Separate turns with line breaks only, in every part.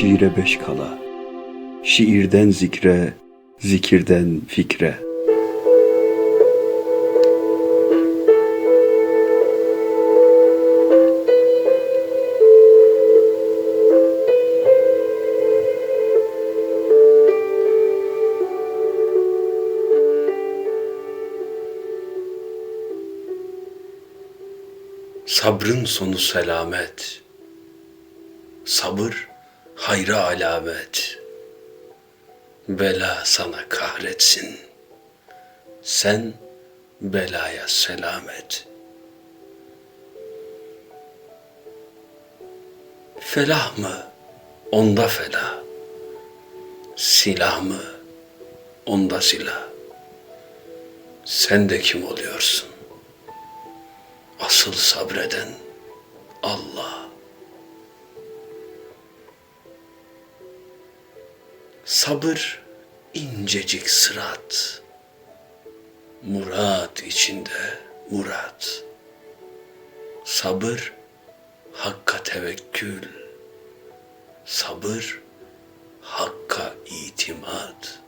şiire beş kala. Şiirden zikre, zikirden fikre.
Sabrın sonu selamet. Sabır hayra alamet. Bela sana kahretsin. Sen belaya selamet. Felah mı? Onda felah. Silah mı? Onda silah. Sen de kim oluyorsun? Asıl sabreden Allah. Sabır incecik sırat. Murat içinde murat. Sabır hakka tevekkül. Sabır hakka itimat.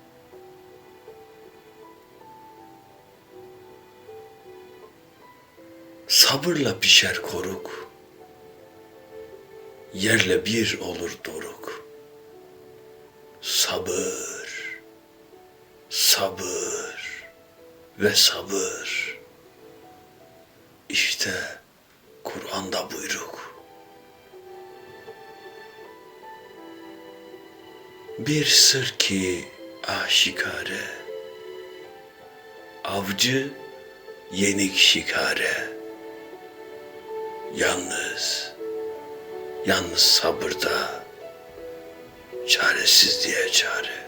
Sabırla pişer koruk. Yerle bir olur doruk. Sabır, sabır ve sabır. İşte Kur'an'da buyruk. Bir sır ki aşikare, avcı yenik şikare. Yalnız, yalnız sabırda çaresiz diye çare.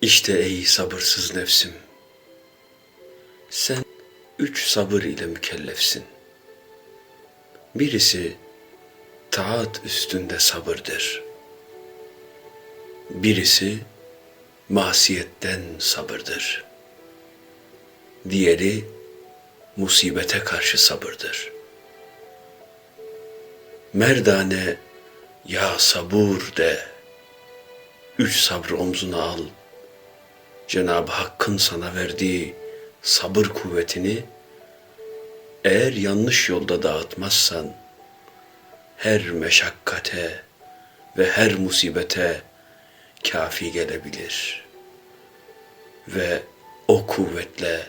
İşte ey sabırsız nefsim, sen üç sabır ile mükellefsin. Birisi taat üstünde sabırdır. Birisi masiyetten sabırdır. Diğeri musibete karşı sabırdır. Merdane ya sabur de, üç sabrı omzuna al. Cenab-ı Hakk'ın sana verdiği sabır kuvvetini eğer yanlış yolda dağıtmazsan her meşakkate ve her musibete kafi gelebilir. Ve o kuvvetle